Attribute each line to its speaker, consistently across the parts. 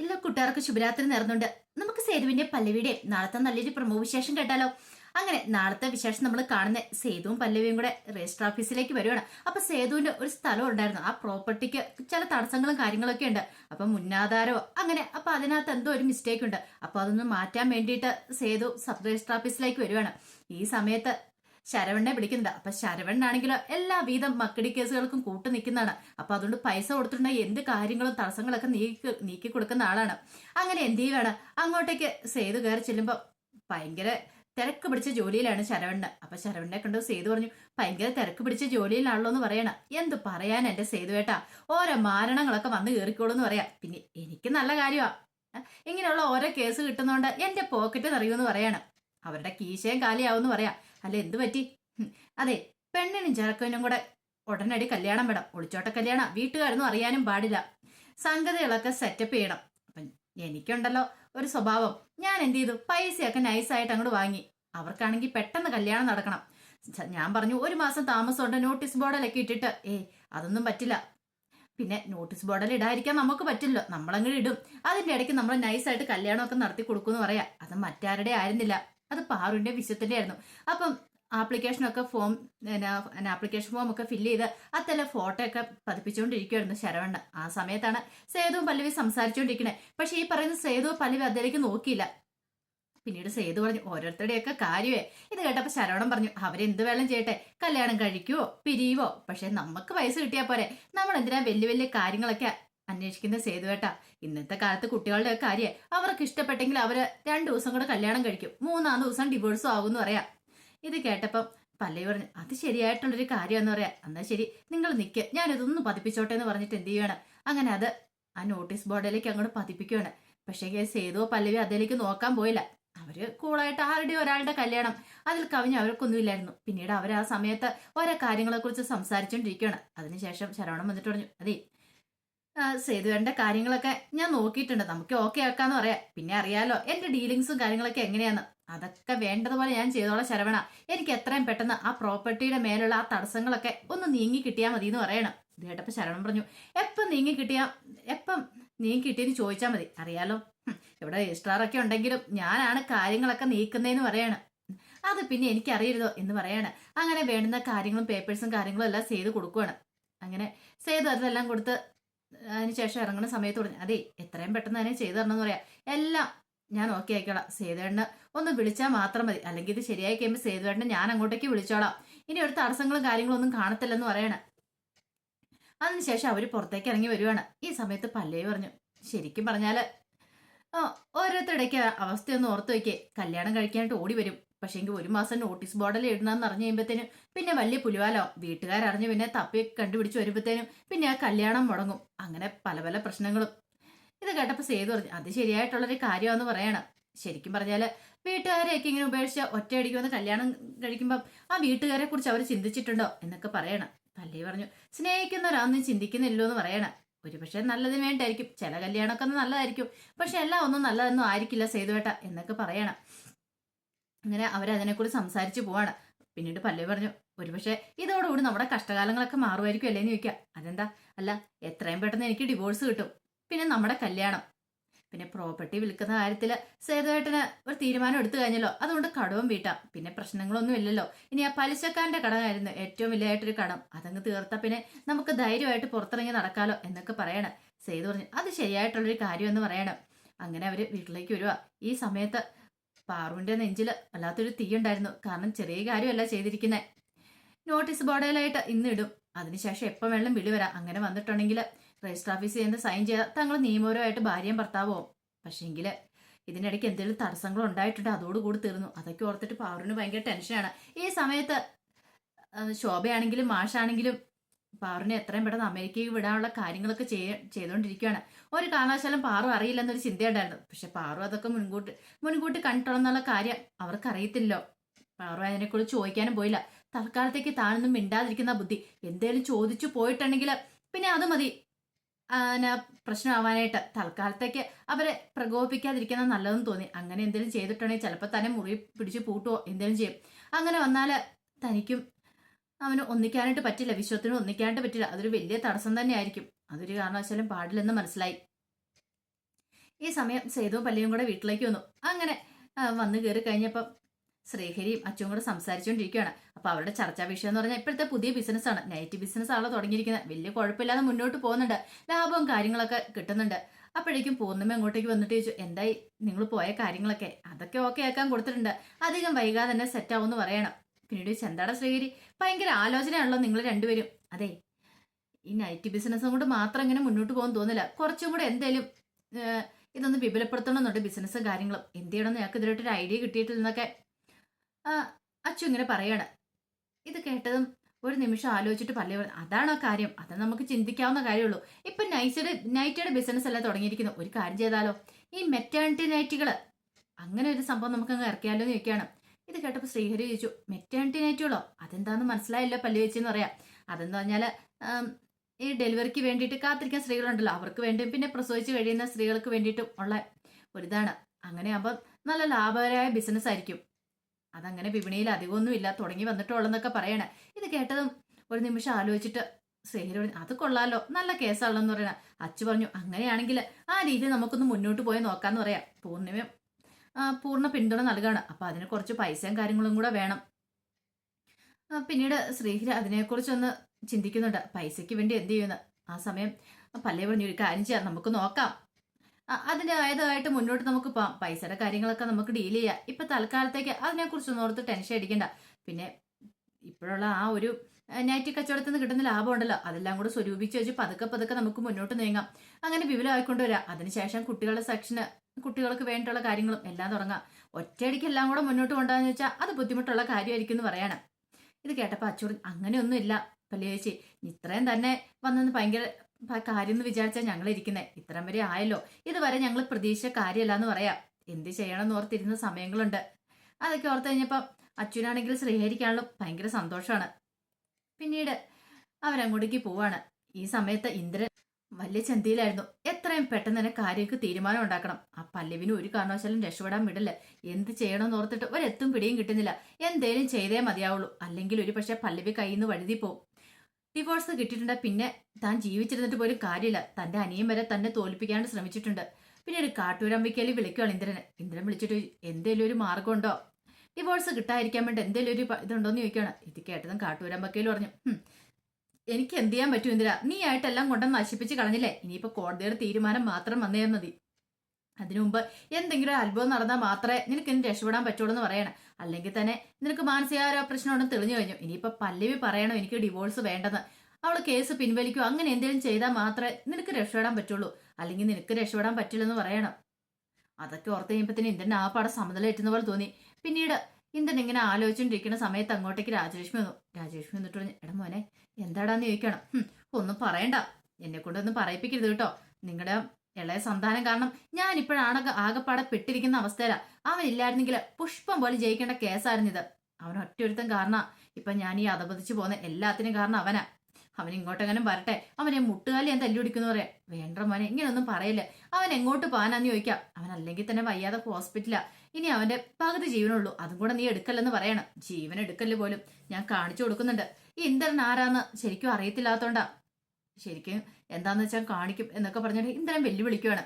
Speaker 1: ഇല്ല കൂട്ടുകാർക്ക് ശുഭരാത്രി നേർന്നുണ്ട്. നമുക്ക് സേതുവിന്റെ പല്ലവിയുടെയും നാളത്തെ നല്ലൊരു പ്രമോ വിശേഷം കേട്ടാലോ? അങ്ങനെ നാളത്തെ വിശേഷം നമ്മൾ കാണുന്ന സേതുവും പല്ലവിയും കൂടെ രജിസ്റ്റർ ഓഫീസിലേക്ക് വരുവാണ്. അപ്പൊ സേതുവിന്റെ ഒരു സ്ഥലം ഉണ്ടായിരുന്നു. ആ പ്രോപ്പർട്ടിക്ക് ചില തടസ്സങ്ങളും കാര്യങ്ങളൊക്കെ ഉണ്ട്. അപ്പൊ മുന്നാധാരോ അങ്ങനെ അപ്പൊ അതിനകത്ത് എന്തോ ഒരു മിസ്റ്റേക്ക് ഉണ്ട്. അപ്പൊ അതൊന്ന് മാറ്റാൻ വേണ്ടിയിട്ട് സേതു സബ് രജിസ്റ്റർ ഓഫീസിലേക്ക് വരുവാണ്. ഈ സമയത്ത് ശരവണ്ണെ വിളിക്കുന്നുണ്ട് അപ്പൊ ശരവണ്ണാണെങ്കിലോ എല്ലാ വീതം മക്കടി കേസുകൾക്കും കൂട്ടു നിൽക്കുന്നതാണ്. അപ്പൊ അതുകൊണ്ട് പൈസ കൊടുത്തിട്ടുണ്ടെങ്കിൽ എന്ത് കാര്യങ്ങളും തടസ്സങ്ങളൊക്കെ നീക്കി നീക്കി കൊടുക്കുന്ന ആളാണ്. അങ്ങനെ എന്ത് ചെയ്യുകയാണ് അങ്ങോട്ടേക്ക് സേതു കയറി ചെല്ലുമ്പോ ഭയങ്കര തിരക്ക് പിടിച്ച ജോലിയിലാണ് ശരവണ്ണ അപ്പൊ ശരവണ്ണെ കണ്ടു സേതു പറഞ്ഞു ഭയങ്കര തിരക്ക് പിടിച്ച ജോലിയിലാണല്ലോ എന്ന് പറയണ. എന്ത് പറയാൻ എന്റെ സേതുവേട്ടാ ഓരോ മാരണങ്ങളൊക്കെ വന്ന് കയറിക്കോളൂ എന്ന് പറയാം. പിന്നെ എനിക്ക് നല്ല കാര്യമാ ഇങ്ങനെയുള്ള ഓരോ കേസ് കിട്ടുന്നോണ്ട് എന്റെ പോക്കറ്റ് നിറയൂന്ന് പറയാണ്. അവരുടെ കീശയും കാലിയാവും എന്ന് പറയാം. അല്ല എന്ത് പറ്റി? അതെ പെണ്ണിനും ചെറുക്കനും കൂടെ ഉടനടി കല്യാണം വേണം ഒളിച്ചോട്ട കല്യാണം വീട്ടുകാരൊന്നും അറിയാനും പാടില്ല. സംഗതികളൊക്കെ സെറ്റപ്പ് ചെയ്യണം. അപ്പം എനിക്കുണ്ടല്ലോ ഒരു സ്വഭാവം. ഞാൻ എന്ത് ചെയ്തു? പൈസയൊക്കെ നൈസായിട്ട് അങ്ങോട്ട് വാങ്ങി. അവർക്കാണെങ്കിൽ പെട്ടെന്ന് കല്യാണം നടക്കണം. ഞാൻ പറഞ്ഞു ഒരു മാസം താമസമുണ്ട് നോട്ടീസ് ബോർഡിലൊക്കെ ഇട്ടിട്ട്. ഏ അതൊന്നും പറ്റില്ല. പിന്നെ നോട്ടീസ് ബോർഡിൽ ഇടാതിരിക്കാൻ നമുക്ക് പറ്റില്ലല്ലോ നമ്മളങ്ങനെ ഇടും. അതിന്റെ ഇടയ്ക്ക് നമ്മൾ നൈസായിട്ട് കല്യാണമൊക്കെ നടത്തി കൊടുക്കുമെന്ന് പറയാം. അത് മറ്റാരുടെ ആയിരുന്നില്ല. അത് പാറുവിന്റെ വിശ്വത്തിന്റെ ആയിരുന്നു അപ്പം ആപ്ലിക്കേഷനൊക്കെ ഫോം ആപ്ലിക്കേഷൻ ഫോം ഒക്കെ ഫില്ല് ചെയ്ത് അത്തല്ല ഫോട്ടോ ഒക്കെ പതിപ്പിച്ചുകൊണ്ടിരിക്കുവായിരുന്നു ശരവണ്ണ ആ സമയത്താണ് സേതുവും പല്ലവി സംസാരിച്ചുകൊണ്ടിരിക്കണേ. പക്ഷെ ഈ പറയുന്ന സേതു പല്ലവി അതിലേക്ക് നോക്കിയില്ല. പിന്നീട് സേതു പറഞ്ഞു ഓരോരുത്തരുടെയൊക്കെ കാര്യമേ. ഇത് കേട്ടപ്പോൾ ശരവണം പറഞ്ഞു അവരെന്ത് വേണം ചെയ്യട്ടെ? കല്യാണം കഴിക്കുവോ? പിരിയുവോ? പക്ഷെ നമുക്ക് വയസ്സ് കിട്ടിയാൽ പോരെ. നമ്മൾ എന്തിനാ വലിയ വലിയ കാര്യങ്ങളൊക്കെ അന്വേഷിക്കുന്ന സേതുവേട്ടാ ഇന്നത്തെ കാലത്ത് കുട്ടികളുടെ കാര്യം അവർക്ക് ഇഷ്ടപ്പെട്ടെങ്കിൽ അവർ രണ്ടു ദിവസം കൂടെ കല്യാണം കഴിക്കും മൂന്നാം ദിവസം ഡിവോഴ്സും എന്ന് പറയാം. ഇത് കേട്ടപ്പം പല്ലവി പറഞ്ഞു അത് ശരിയായിട്ടുള്ളൊരു കാര്യമെന്ന് പറയാം. എന്നാ ശരി നിങ്ങൾ നിൽക്ക് ഞാനിതൊന്ന് പതിപ്പിച്ചോട്ടെ എന്ന് പറഞ്ഞിട്ട് എന്ത് ചെയ്യണം അങ്ങനെ അത് ആ നോട്ടീസ് ബോർഡിലേക്ക് അങ്ങോട്ട് പതിപ്പിക്കുകയാണ് പക്ഷേ സേതുവോ പല്ലവി അതിലേക്ക് നോക്കാൻ പോയില്ല. അവർ കൂളായിട്ട് ആരുടെ ഒരാളുടെ കല്യാണം അതിൽ കവിഞ്ഞ് അവർക്കൊന്നുമില്ലായിരുന്നു പിന്നീട് അവർ ആ സമയത്ത് ഓരോ കാര്യങ്ങളെ കുറിച്ച് സംസാരിച്ചുകൊണ്ടിരിക്കുകയാണ് അതിനുശേഷം ശരവണം വന്നിട്ട് പറഞ്ഞു അതെ സേതുവേണ്ട കാര്യങ്ങളൊക്കെ ഞാൻ നോക്കിയിട്ടുണ്ട്. നമുക്ക് ഓക്കെ ആക്കാന്ന് പറയാം. പിന്നെ അറിയാലോ എന്റെ ഡീലിങ്സും കാര്യങ്ങളൊക്കെ എങ്ങനെയാന്ന് അതൊക്കെ വേണ്ടതുപോലെ ഞാൻ ചെയ്തോളാം ശരവണ. എനിക്ക് എത്രയും പെട്ടെന്ന് ആ പ്രോപ്പർട്ടിയുടെ മേലുള്ള ആ തടസ്സങ്ങളൊക്കെ ഒന്ന് നീങ്ങി കിട്ടിയാൽ മതി എന്ന് പറയണം. ഇത് കേട്ടപ്പോ ശരവൺ പറഞ്ഞു എപ്പം നീങ്ങി കിട്ടിയാ എപ്പം നീങ്ങി കിട്ടിയെന്ന് ചോദിച്ചാൽ മതി. അറിയാലോ ഇവിടെ രജിസ്ട്രാറൊക്കെ ഉണ്ടെങ്കിലും ഞാനാണ് കാര്യങ്ങളൊക്കെ നീക്കുന്നതെന്ന് പറയാണ്. അത് പിന്നെ എനിക്കറിയരുതോ എന്ന് പറയാണ്. അങ്ങനെ വേണ്ടുന്ന കാര്യങ്ങളും പേപ്പേഴ്സും കാര്യങ്ങളും എല്ലാം ചെയ്ത് കൊടുക്കുവാണ്. അങ്ങനെ ചെയ്ത് അതെല്ലാം കൊടുത്ത് അതിനുശേഷം ഇറങ്ങുന്ന സമയത്ത് പറഞ്ഞു അതെ എത്രയും പെട്ടെന്ന് തന്നെ ചെയ്തു തരണം എന്ന് പറയാം. എല്ലാം ഞാൻ ഓക്കെ ആയിക്കോളാം സേതുവേണ്ണ ഒന്ന് വിളിച്ചാൽ മാത്രം മതി. അല്ലെങ്കിൽ ഇത് ശരിയായി കഴിയുമ്പോൾ സേതുവേണ്ണ ഞാൻ അങ്ങോട്ടേക്ക് വിളിച്ചോളാം. ഇനി ഒരു തടസ്സങ്ങളും കാര്യങ്ങളും ഒന്നും കാണത്തില്ലെന്ന് പറയണ. അതിനുശേഷം അവർ പുറത്തേക്ക് ഇറങ്ങി വരുവാണ്. ഈ സമയത്ത് പല്ലേ പറഞ്ഞു ശരിക്കും പറഞ്ഞാൽ ഓ ഓരോരുത്തരുടെയൊക്കെ അവസ്ഥയൊന്ന് ഓർത്ത് വയ്ക്കേ കല്യാണം കഴിക്കാനായിട്ട് ഓടി വരും. പക്ഷേ എങ്കിൽ ഒരു മാസം നോട്ടീസ് ബോർഡിൽ ഇടണമെന്ന് അറിഞ്ഞു കഴിയുമ്പോഴത്തേനും പിന്നെ വലിയ പുലിവാലോ. വീട്ടുകാരറിഞ്ഞ് പിന്നെ തപ്പി കണ്ടുപിടിച്ച് വരുമ്പോഴത്തേനും പിന്നെ ആ കല്യാണം മുടങ്ങും. അങ്ങനെ പല പല പ്രശ്നങ്ങളും. ഇത് കേട്ടപ്പോൾ സേതു പറഞ്ഞു അത് ശരിയായിട്ടുള്ളൊരു കാര്യമാണെന്ന് പറയണം. ശരിക്കും പറഞ്ഞാൽ വീട്ടുകാരെയൊക്കെ ഇങ്ങനെ ഉപേക്ഷിച്ച് ഒറ്റയടിക്കുമെന്ന് കല്യാണം കഴിക്കുമ്പം ആ വീട്ടുകാരെ കുറിച്ച് അവർ ചിന്തിച്ചിട്ടുണ്ടോ എന്നൊക്കെ പറയണം. പല്ലി പറഞ്ഞു സ്നേഹിക്കുന്നവരൊന്നും ചിന്തിക്കുന്നില്ലോ എന്ന് പറയണം. ഒരുപക്ഷെ നല്ലതിന് വേണ്ടിയായിരിക്കും. ചില കല്യാണമൊക്കെ നല്ലതായിരിക്കും. പക്ഷെ എല്ലാം ഒന്നും നല്ലതൊന്നും ആയിരിക്കില്ല സേതുവേട്ട എന്നൊക്കെ പറയണം. അങ്ങനെ അവരതിനെക്കുറിച്ച് സംസാരിച്ചു പോവാണ്. പിന്നീട് പല്ലവി പറഞ്ഞു ഒരുപക്ഷെ ഇതോടുകൂടി നമ്മുടെ കഷ്ടകാലങ്ങളൊക്കെ മാറുമായിരിക്കും അല്ലേന്ന് ചോദിക്കുക അതെന്താ? അല്ല എത്രയും പെട്ടെന്ന് എനിക്ക് ഡിവോഴ്സ് കിട്ടും. പിന്നെ നമ്മുടെ കല്യാണം. പിന്നെ പ്രോപ്പർട്ടി വിൽക്കുന്ന കാര്യത്തിൽ സേതുവേട്ടന് ഒരു തീരുമാനം എടുത്തു കഴിഞ്ഞല്ലോ. അതുകൊണ്ട് കടവും വീട്ടാം. പിന്നെ പ്രശ്നങ്ങളൊന്നും ഇല്ലല്ലോ. ഇനി ആ പലിശക്കാരന്റെ കടമായിരുന്നു ഏറ്റവും വലിയതായിട്ടൊരു കടം. അതങ്ങ് തീർത്ത പിന്നെ നമുക്ക് ധൈര്യമായിട്ട് പുറത്തിറങ്ങി നടക്കാലോ എന്നൊക്കെ പറയണം. സേതു പറഞ്ഞു അത് ശരിയായിട്ടുള്ളൊരു കാര്യം എന്ന് പറയണം. അങ്ങനെ അവർ വീട്ടിലേക്ക് വരുവാ. ഈ സമയത്ത് പാറുവിന്റെ നെഞ്ചിൽ വല്ലാത്തൊരു തീ ഉണ്ടായിരുന്നു കാരണം ചെറിയ കാര്യമല്ല ചെയ്തിരിക്കുന്നത് നോട്ടീസ് ബോർഡിലായിട്ട് ഇന്ന് ഇടും. അതിനുശേഷം എപ്പം വേണം വിളി വരാം. അങ്ങനെ വന്നിട്ടുണ്ടെങ്കിൽ രജിസ്റ്റർ ഓഫീസിൽ നിന്ന് സൈൻ ചെയ്താൽ തങ്ങൾ നിയമപരമായിട്ട് ഭാര്യയും ഭർത്താവോ പക്ഷേങ്കിൽ ഇതിനിടയ്ക്ക് എന്തെങ്കിലും തടസ്സങ്ങൾ ഉണ്ടായിട്ടുണ്ട്. അതോടുകൂടി തീർന്നു. അതൊക്കെ ഓർത്തിട്ട് പാറുവിന് ഭയങ്കര ടെൻഷനാണ്. ഈ സമയത്ത് ശോഭയാണെങ്കിലും മാഷാണെങ്കിലും പാറുവിനെ എത്രയും പെട്ടെന്ന് അമേരിക്കയിൽ വിടാനുള്ള കാര്യങ്ങളൊക്കെ ചെയ്യ ചെയ്തുകൊണ്ടിരിക്കുകയാണ് ഒരു കാരണവശാലും പാറു അറിയില്ലെന്നൊരു ചിന്തയുണ്ടായിരുന്നു. പക്ഷെ പാറു അതൊക്കെ മുൻകൂട്ടി മുൻകൂട്ടി കണ്ടിട്ടുള്ള കാര്യം അവർക്ക് അറിയത്തില്ലോ പാറു അതിനെക്കുറിച്ച് ചോദിക്കാനും പോയില്ല. തൽക്കാലത്തേക്ക് താനൊന്നും മിണ്ടാതിരിക്കുന്ന ബുദ്ധി. എന്തേലും ചോദിച്ചു പോയിട്ടുണ്ടെങ്കിൽ പിന്നെ അത് മതി. പ്രശ്നമാവാനായിട്ട്. തൽക്കാലത്തേക്ക് അവരെ പ്രകോപിപ്പിക്കാതിരിക്കുന്ന നല്ലതെന്ന് തോന്നി. അങ്ങനെ എന്തെങ്കിലും ചെയ്തിട്ടുണ്ടെങ്കിൽ ചിലപ്പോൾ തന്നെ മുറി പിടിച്ച് പൂട്ടുവോ എന്തെങ്കിലും ചെയ്യും. അങ്ങനെ വന്നാൽ തനിക്കും അവന് ഒന്നിക്കാനായിട്ട് പറ്റില്ല വിശ്വത്തിന് ഒന്നിക്കാനായിട്ട് പറ്റില്ല. അതൊരു വലിയ തടസ്സം തന്നെയായിരിക്കും. അതൊരു കാരണവശാലും പാടില്ലെന്ന് മനസ്സിലായി. ഈ സമയം സേതുവും പല്ലിയും കൂടെ വീട്ടിലേക്ക് വന്നു. അങ്ങനെ വന്നു കയറി കഴിഞ്ഞപ്പം ശ്രീഹരിയും അച്ഛനും കൂടെ സംസാരിച്ചുകൊണ്ടിരിക്കുകയാണ്. അപ്പൊ അവരുടെ ചർച്ചാ വിഷയം എന്ന് പറഞ്ഞാൽ ഇപ്പോഴത്തെ പുതിയ ബിസിനസ് ആണ്. നൈറ്റ് ബിസിനസ് ആണ് തുടങ്ങിയിരിക്കുന്നത്. വലിയ കുഴപ്പമില്ലാതെ മുന്നോട്ട് പോകുന്നുണ്ട്. ലാഭവും കാര്യങ്ങളൊക്കെ കിട്ടുന്നുണ്ട്. അപ്പോഴേക്കും പൂർണിമ അങ്ങോട്ടേക്ക് വന്നിട്ട് ചോദിച്ചു എന്തായി? നിങ്ങൾ പോയ കാര്യങ്ങളൊക്കെ? അതൊക്കെ ഓക്കെ ആക്കാൻ കൊടുത്തിട്ടുണ്ട്. അധികം വൈകാതെ തന്നെ സെറ്റ് എന്ന് പറയണം. പിന്നീട് ചെന്താട ശ്രീഗിരി ഭയങ്കര ആലോചനയാണല്ലോ നിങ്ങൾ രണ്ടുപേരും. അതെ ഈ നൈറ്റ് ബിസിനസ്സും കൊണ്ട് മാത്രം ഇങ്ങനെ മുന്നോട്ട് പോകാൻ തോന്നില്ല. കുറച്ചും കൂടെ എന്തേലും ഇതൊന്ന് വിപുലപ്പെടുത്തണമെന്നുണ്ട് ബിസിനസ്സും കാര്യങ്ങളും. എന്ത് ചെയ്യണമെന്ന് ഞങ്ങൾക്ക് ഇതിലോട്ടൊരു ഐഡിയ കിട്ടിയിട്ടില്ലെന്നൊക്കെ അച്ചു ഇങ്ങനെ പറയാണ്. ഇത് കേട്ടതും ഒരു നിമിഷം ആലോചിച്ചിട്ട് പല്ലേ അതാണ് ആ കാര്യം? അത് നമുക്ക് ചിന്തിക്കാവുന്ന കാര്യമുള്ളൂ. ഇപ്പൊ നൈസയുടെ നൈറ്റയുടെ ബിസിനസ് അല്ല തുടങ്ങിയിരിക്കുന്നു. ഒരു കാര്യം ചെയ്താലോ? ഈ മെറ്റേണിറ്റി നൈറ്റുകൾ അങ്ങനെ ഒരു സംഭവം നമുക്ക് അങ്ങ് ഇറക്കിയാലോ എന്ന് ചോദിക്കുകയാണ്. ഇത് കേട്ടപ്പോൾ ശ്രീഹരി ചോദിച്ചു മെറ്റേണിറ്റി നൈറ്റുകളോ അതെന്താണെന്ന് മനസ്സിലായില്ല പല്ലു വെച്ചെന്ന് പറയാം. അതെന്ന് പറഞ്ഞാൽ ഈ ഡെലിവറിക്ക് വേണ്ടിയിട്ട് കാത്തിരിക്കാൻ സ്ത്രീകളുണ്ടല്ലോ. അവർക്ക് വേണ്ടിയും പിന്നെ പ്രസവിച്ച് കഴിയുന്ന സ്ത്രീകൾക്ക് വേണ്ടിയിട്ടും ഉള്ള ഒരിതാണ്. അങ്ങനെ ആകുമ്പോൾ നല്ല ലാഭകരമായ ബിസിനസ് ആയിരിക്കും. അതങ്ങനെ വിപണിയിൽ അധികമൊന്നുമില്ല തുടങ്ങി വന്നിട്ടുള്ളതെന്നൊക്കെ പറയണേ. ഇത് കേട്ടതും ഒരു നിമിഷം ആലോചിച്ചിട്ട് ശ്രീഹരി പറഞ്ഞു അത് കൊള്ളാലോ നല്ല കേസാണല്ലോ എന്ന് പറയണ. അച്ചു പറഞ്ഞു അങ്ങനെയാണെങ്കിൽ ആ രീതി നമുക്കൊന്ന് മുന്നോട്ട് പോയി നോക്കാന്ന് പറയാം. പൂർണിമയും പൂർണ പിന്തുണ നൽകുകയാണ് അപ്പൊ അതിന് കുറച്ച് പൈസയും കാര്യങ്ങളും കൂടെ വേണം. പിന്നീട് ശ്രീഹിര അതിനെക്കുറിച്ചൊന്ന് ചിന്തിക്കുന്നുണ്ട്. പൈസയ്ക്ക് വേണ്ടി എന്ത് ചെയ്യുന്നു? ആ സമയം പല്ലേ പറഞ്ഞു ഒരു കാര്യം ചെയ്യാം. നമുക്ക് നോക്കാം. അതിന്റെതായതായിട്ട് മുന്നോട്ട് നമുക്ക് പോവാം പൈസയുടെ കാര്യങ്ങളൊക്കെ നമുക്ക് ഡീൽ ചെയ്യാം. ഇപ്പൊ തൽക്കാലത്തേക്ക് അതിനെക്കുറിച്ചൊന്നും ഓർത്ത് ടെൻഷൻ അടിക്കണ്ട. പിന്നെ ഇപ്പോഴുള്ള ആ ഒരു നൈറ്റ് കച്ചവടത്തിൽ നിന്ന് കിട്ടുന്ന ലാഭം ഉണ്ടല്ലോ. അതെല്ലാം കൂടെ സ്വരൂപിച്ച് വെച്ച് പതുക്കെ പതുക്കെ നമുക്ക് മുന്നോട്ട് നീങ്ങാം. അങ്ങനെ വിപുലമായിക്കൊണ്ട് വരാം. അതിനുശേഷം കുട്ടികളുടെ സെക്ഷന് കുട്ടികൾക്ക് വേണ്ടിയിട്ടുള്ള കാര്യങ്ങളും എല്ലാം തുടങ്ങാം. ഒറ്റയടിക്ക് എല്ലാം കൂടെ മുന്നോട്ട് കൊണ്ടുവന്ന് വെച്ചാൽ അത് ബുദ്ധിമുട്ടുള്ള കാര്യമായിരിക്കും എന്ന് പറയാണ്. ഇത് കേട്ടപ്പോൾ അച്ചൂർ അങ്ങനെയൊന്നും ഇല്ല. പല്ലി ചേച്ചി ഇത്രയും തന്നെ വന്നെന്ന് ഭയങ്കര കാര്യം എന്ന് വിചാരിച്ചാൽ ഞങ്ങൾ ഇരിക്കുന്നത് ഇത്രയും വരെ ആയല്ലോ. ഇതുവരെ ഞങ്ങൾ പ്രതീക്ഷിച്ച കാര്യമല്ല എന്ന് പറയാം. എന്ത് ചെയ്യണം എന്ന് ഓർത്തിരുന്ന സമയങ്ങളുണ്ട്. അതൊക്കെ ഓർത്ത് കഴിഞ്ഞപ്പോൾ അച്ഛനാണെങ്കിൽ ശ്രീഹരിക്കാനുള്ള ഭയങ്കര സന്തോഷമാണ്. പിന്നീട് അവരങ്ങോട്ടേക്ക് പോവാണ്. ഈ സമയത്ത് ഇന്ദ്രൻ വലിയ ചന്തിയിലായിരുന്നു. എത്രയും പെട്ടെന്ന് തന്നെ കാര്യങ്ങൾക്ക് തീരുമാനം ഉണ്ടാക്കണം. ആ പല്ലവിന് ഒരു കാരണവശാലും രക്ഷപ്പെടാൻ വിടില്ല. എന്ത് ചെയ്യണമെന്ന് ഓർത്തിട്ട് ഒരെത്തും പിടിയും കിട്ടുന്നില്ല. എന്തേലും ചെയ്തേ മതിയാവുള്ളൂ. അല്ലെങ്കിൽ ഒരു പക്ഷേ പല്ലവി കയ്യിൽ നിന്ന് വഴുതി പോവും. ഡിവോഴ്സ് കിട്ടിയിട്ടുണ്ട്. പിന്നെ താൻ ജീവിച്ചിരുന്നിട്ട് പോലും കാര്യമില്ല. തന്റെ അനിയൻ വരെ തന്നെ തോൽപ്പിക്കാണ്ട് ശ്രമിച്ചിട്ടുണ്ട്. പിന്നെ ഒരു കാട്ടൂരമ്പിക്കലി വിളിക്കുകയാണ് ഇന്ദ്രനെ. ഇന്ദ്രൻ വിളിച്ചിട്ട് എന്തേലും ഒരു മാർഗമുണ്ടോ? ഡിവോഴ്സ് കിട്ടാതിരിക്കാൻ വേണ്ടി എന്തെങ്കിലും ഒരു ഇതുണ്ടോ ഇതുണ്ടോന്ന് ചോദിക്കുകയാണ് ഇത് കേട്ടതും കാട്ടൂരമ്പക്കയിൽ പറഞ്ഞു. എനിക്ക് എന്ത് ചെയ്യാൻ പറ്റും ഇന്ദിര? നീ ആയിട്ടെല്ലാം കൊണ്ടുവന്ന് നശിപ്പിച്ച് കളഞ്ഞില്ലേ? ഇനിയിപ്പോ കോടതിയുടെ തീരുമാനം മാത്രം വന്നേ മതി. അതിനു മുമ്പ് എന്തെങ്കിലും അത്ഭുതം നടന്നാൽ മാത്രമേ നിനക്ക് ഇനി രക്ഷപ്പെടാൻ പറ്റുള്ളൂ എന്ന് പറയണം. അല്ലെങ്കിൽ തന്നെ നിനക്ക് മാനസികാരോ പ്രശ്നമുണ്ടെന്ന് തെളിഞ്ഞു കഴിഞ്ഞു. ഇനിയിപ്പോ പല്ലവി പറയണം എനിക്ക് ഡിവോഴ്സ് വേണ്ടെന്ന്. അവൾ കേസ് പിൻവലിക്കോ? അങ്ങനെ എന്തെങ്കിലും ചെയ്താൽ മാത്രമേ നിനക്ക് രക്ഷപ്പെടാൻ പറ്റുള്ളൂ. അല്ലെങ്കിൽ നിനക്ക് രക്ഷപ്പെടാൻ പറ്റില്ലെന്ന് പറയണം. അതൊക്കെ ഓർത്ത് കഴിയുമ്പത്തിന് ഇന്ദ്രൻ ആ പാടെ സമനില എറ്റുന്ന പോലെ തോന്നി. പിന്നീട് ഇന്ദ്രൻ ഇങ്ങനെ ആലോചിച്ചുകൊണ്ടിരിക്കുന്ന സമയത്ത് അങ്ങോട്ടേക്ക് രാജലക്ഷ്മി വന്നു. രാജലക്ഷ്മി വന്നിട്ട് പറഞ്ഞു എടാ മോനെ എന്താടാന്ന് ചോദിക്കണം? "ഹും, ഒന്നും പറയണ്ട. എന്നെ കൊണ്ടൊന്നും പറയിപ്പിക്കരുത് കേട്ടോ. നിങ്ങളുടെ ഇളയ സന്താനം കാരണം ഞാൻ ഇപ്പോഴാണ് ആകെപ്പാടെ പെട്ടിരിക്കുന്ന അവസ്ഥയില. അവൻ ഇല്ലായിരുന്നെങ്കിൽ പുഷ്പം പോലെ ജയിക്കേണ്ട കേസായിരുന്നു ഇത് അവൻ ഒറ്റയൊരുത്തൻ കാരണ. ഇപ്പൊ ഞാൻ ഈ അധപതിച്ചു പോകുന്ന എല്ലാത്തിനും കാരണം അവനാ. അവൻ ഇങ്ങോട്ടെങ്ങനെ വരട്ടെ. അവനെ മുട്ടുകാലി ഞാൻ തല്ലുപിടിക്കുന്നു പറയാം. വേണ്ട മോനെ ഇങ്ങനെയൊന്നും പറയില്ല. അവൻ എങ്ങോട്ട് പോകാനാന്ന് ചോദിക്കാം. അവൻ അല്ലെങ്കിൽ തന്നെ വയ്യാതെ ഹോസ്പിറ്റലാ. ഇനി അവന്റെ പകുതി ജീവനുള്ളൂ. അതും കൂടെ നീ എടുക്കല്ലെന്ന് പറയണം. ജീവൻ എടുക്കൽ പോലും ഞാൻ കാണിച്ചു കൊടുക്കുന്നുണ്ട്. ഈ ഇന്ദ്രൻ ആരാന്ന് ശരിക്കും അറിയത്തില്ലാത്തോണ്ടാ. ശരിക്കും എന്താന്ന് വെച്ചാൽ കാണിക്കും എന്നൊക്കെ പറഞ്ഞിട്ട് ഇന്ദ്രൻ വെല്ലുവിളിക്കുവാണ്.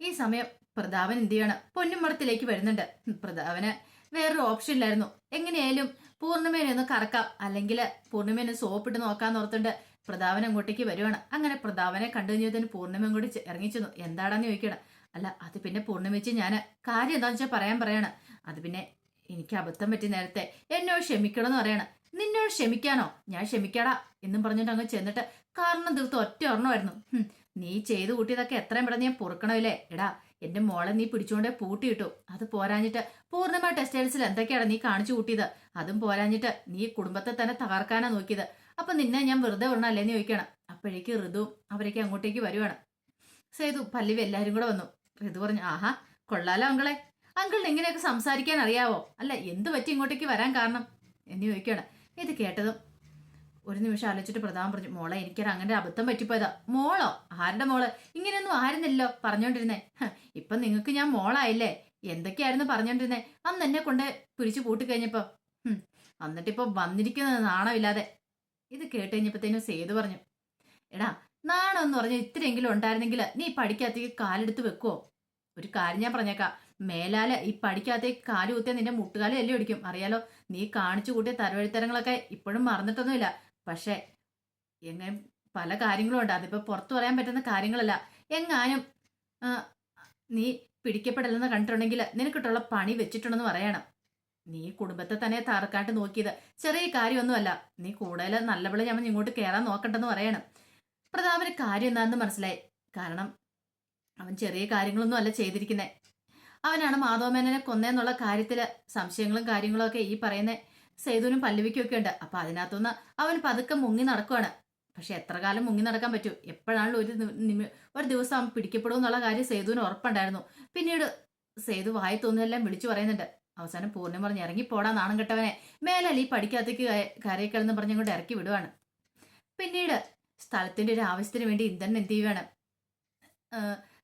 Speaker 1: ഈ സമയം പ്രതാപൻ എന്ത് ചെയ്യാണ്? പൊന്നുമടത്തിലേക്ക് വരുന്നുണ്ട്. പ്രതാപന് വേറൊരു ഓപ്ഷൻ ഇല്ലായിരുന്നു എങ്ങനെയായാലും പൂർണിമേനെ ഒന്ന് കറക്കാം. അല്ലെങ്കിൽ പൂർണിമേനെ സോപ്പിട്ട് നോക്കാന്ന് ഓർത്തുണ്ട് പ്രതാപൻ അങ്ങോട്ടേക്ക് വരുവാണ്. അങ്ങനെ പ്രതാപനെ കണ്ടു കഴിഞ്ഞതിന് പൂർണിമ കൂടി ഇറങ്ങിച്ചെന്നു. എന്താടാന്ന് ചോദിക്കണം അല്ല അത് പിന്നെ പൂർണിമിച്ച് ഞാൻ കാര്യം എന്താണെന്ന് വെച്ചാൽ പറയാൻ പറയാണ്. അത് പിന്നെ എനിക്ക് അബദ്ധം പറ്റി നേരത്തെ എന്നോട് ക്ഷമിക്കണം എന്ന് പറയണം. നിന്നോട് ക്ഷമിക്കാനോ? ഞാൻ ക്ഷമിക്കാടാ എന്നും പറഞ്ഞിട്ട് അങ്ങ് ചെന്നിട്ട് കാരണം തീർത്ത് ഒറ്റ ഒരെണ്ണമായിരുന്നു. നീ ചെയ്തു കൂട്ടിയതൊക്കെ എത്രയും പെട്ടെന്ന് ഞാൻ പൊറുക്കണമില്ലേ? എടാ എന്റെ മോളെ നീ പിടിച്ചുകൊണ്ടേ പൂട്ടിയിട്ടു അത് പോരാഞ്ഞിട്ട് പൂർണമായ ടെക്സ്റ്റൈൽസിൽ എന്തൊക്കെയാണ് നീ കാണിച്ചു കൂട്ടിയത്? അതും പോരാഞ്ഞിട്ട് നീ കുടുംബത്തെ തന്നെ തകർക്കാനാ നോക്കിയത്. അപ്പൊ നിന്നെ ഞാൻ വെറുതെ വിടണല്ലേന്ന് ചോദിക്കണം അപ്പോഴേക്ക് ഋതു അവരേക്ക് അങ്ങോട്ടേക്ക് വരുവാണ്. സേതു പല്ലിവ് എല്ലാരും കൂടെ വന്നു. ഋതു പറഞ്ഞു ആഹാ കൊള്ളാലോ അങ്കിളെ. അങ്കിളിന് എങ്ങനെയൊക്കെ സംസാരിക്കാൻ അറിയാവോ? അല്ല എന്ത് പറ്റി ഇങ്ങോട്ടേക്ക് വരാൻ കാരണം? എന്ന് ചോദിക്കണം ഇത് കേട്ടതും ഒരു നിമിഷം ആലോചിച്ചിട്ട് പ്രധാനം പറഞ്ഞു മോളെ എനിക്കൊരു അങ്ങനെ അബദ്ധം പറ്റിപ്പോയതാ. മോളോ? ആരുടെ മോൾ? ഇങ്ങനെയൊന്നും ആയിരുന്നല്ലോ പറഞ്ഞോണ്ടിരുന്നേ. ഇപ്പൊ നിങ്ങൾക്ക് ഞാൻ മോളായില്ലേ? എന്തൊക്കെയായിരുന്നു പറഞ്ഞോണ്ടിരുന്നേ? അന്ന് എന്നെ കൊണ്ട് പിടിച്ചു പൂട്ടി കഴിഞ്ഞപ്പോ ഹും, എന്നിട്ടിപ്പോ വന്നിരിക്കുന്നത് നാണമില്ലാതെ. ഇത് കേട്ട് കഴിഞ്ഞപ്പോഴത്തേനും സേതു പറഞ്ഞു എടാ നാണം എന്ന് പറഞ്ഞ ഇത്രയെങ്കിലും ഉണ്ടായിരുന്നെങ്കിൽ നീ പഠിക്കാത്തേക്ക് കാലെടുത്ത് വെക്കുവോ? ഒരു കാര്യം ഞാൻ പറഞ്ഞേക്കാം. മേലാൽ ഈ പഠിക്കാത്തേക്ക് കാൽ കുത്തിയ നിന്റെ മുട്ടുകാലം എല്ലാം ഒടിക്കും അറിയാലോ? നീ കാണിച്ചു കൂട്ടിയ തരവഴിത്തരങ്ങളൊക്കെ ഇപ്പോഴും മറന്നിട്ടൊന്നുമില്ല. പക്ഷേ എങ്ങനെ പല കാര്യങ്ങളും ഉണ്ട് അതിപ്പോ പുറത്തു പറയാൻ പറ്റുന്ന കാര്യങ്ങളല്ല. എങ്ങാനും നീ പിടിക്കപ്പെടില്ലെന്ന് കണ്ടിട്ടുണ്ടെങ്കിൽ നിനക്കിട്ടുള്ള പണി വെച്ചിട്ടുണ്ടെന്ന് പറയണം. നീ കുടുംബത്തെ തന്നെ തറക്കാട്ട് നോക്കിയത് ചെറിയ കാര്യമൊന്നുമല്ല. നീ കൂടുതൽ നല്ലപോലെ ഞാൻ ഇങ്ങോട്ട് കയറാൻ നോക്കണ്ടെന്ന് പറയണം. പ്രതാപന് കാര്യം എന്താണെന്ന് മനസ്സിലായി. കാരണം അവൻ ചെറിയ കാര്യങ്ങളൊന്നും അല്ല ചെയ്തിരിക്കുന്നത് അവനാണ് മാധവമേനനെ കൊന്നേന്നുള്ള കാര്യത്തിൽ സംശയങ്ങളും കാര്യങ്ങളും ഒക്കെ ഈ പറയുന്ന സേതുവിനും പല്ലവിക്കും ഒക്കെ ഉണ്ട്. അപ്പൊ അതിനകത്തുനിന്ന് അവൻ പതുക്കെ മുങ്ങി നടക്കുവാണ്. പക്ഷെ എത്ര കാലം മുങ്ങി നടക്കാൻ പറ്റൂ? എപ്പോഴാണല്ലോ ഒരു ഒരു ദിവസം അവൻ പിടിക്കപ്പെടും എന്നുള്ള കാര്യം സേതുവിന് ഉറപ്പുണ്ടായിരുന്നു. പിന്നീട് സേതു വായി തോന്നുന്നെല്ലാം വിളിച്ചു പറയുന്നുണ്ട്. അവസാനം പൂർണം പറഞ്ഞ് ഇറങ്ങി പോടാ നാണം കെട്ടവനെ. മേലല്ല ഈ പഠിക്കാത്തേക്ക് പറഞ്ഞു കൊണ്ട് ഇറക്കി വിടുവാണ്. പിന്നീട് സ്ഥലത്തിന്റെ ഒരു ആവശ്യത്തിന് വേണ്ടി ഇന്ദ്രൻ എന്ത് ചെയ്യുവാണ്?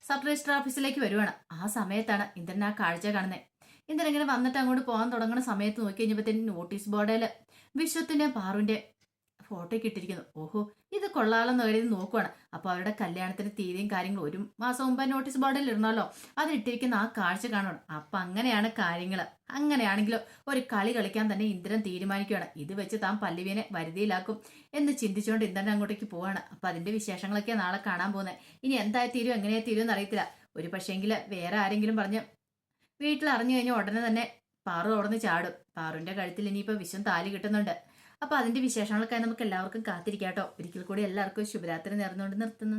Speaker 1: സബ് രജിസ്റ്റർ ഓഫീസിലേക്ക് വരുവാണ്. ആ സമയത്താണ് ഇന്ദ്രൻ ആ കാഴ്ച കാണുന്നത് ഇന്ദ്രൻ ഇങ്ങനെ വന്നിട്ട് അങ്ങോട്ട് പോകാൻ തുടങ്ങുന്ന സമയത്ത് നോക്കി കഴിഞ്ഞപ്പോഴത്തേന് നോട്ടീസ് ബോർഡിൽ വിശ്വത്തിന്റെ പാറുവിന്റെ ഫോട്ടോ ഒക്കെ ഇട്ടിരിക്കുന്നു. ഓഹോ ഇത് കൊള്ളാലെന്ന് കരുതി നോക്കുവാണ്. അപ്പോൾ അവരുടെ കല്യാണത്തിന് തീയതിയും കാര്യങ്ങളും ഒരു മാസം മുമ്പ് നോട്ടീസ് ബോർഡിൽ ഇരുന്നല്ലോ അതിലിട്ടിരിക്കുന്ന ആ കാഴ്ച കാണണം. അപ്പൊ അങ്ങനെയാണ് കാര്യങ്ങൾ അങ്ങനെയാണെങ്കിലോ ഒരു കളി കളിക്കാൻ തന്നെ ഇന്ദ്രൻ തീരുമാനിക്കുകയാണ് ഇത് വെച്ച് താൻ പല്ലുവിനെ വരുതിയിലാക്കും എന്ന് ചിന്തിച്ചുകൊണ്ട് ഇന്ദ്രൻ അങ്ങോട്ടേക്ക് പോവാണ്. അപ്പൊ അതിന്റെ വിശേഷങ്ങളൊക്കെ നാളെ കാണാൻ പോകുന്നത് ഇനി എന്തായി തീരും എങ്ങനെയായി തീരും എന്നറിയത്തില്ല ഒരു പക്ഷേങ്കിൽ വേറെ ആരെങ്കിലും പറഞ്ഞ് വീട്ടിൽ അറിഞ്ഞു കഴിഞ്ഞാൽ ഉടനെ തന്നെ പാറു അവിടെ ചാടും. പാറുവിന്റെ കഴുത്തിൽ ഇനിയിപ്പോ വിശ്വം താലി കിട്ടുന്നുണ്ട്. അപ്പോൾ അതിന്റെ വിശേഷങ്ങളൊക്കെ നമുക്ക് എല്ലാവർക്കും കാത്തിരിക്കാട്ടോ ഒരിക്കൽ കൂടി എല്ലാവർക്കും ശുഭരാത്രി നേർന്നുകൊണ്ട് നിർത്തുന്നു.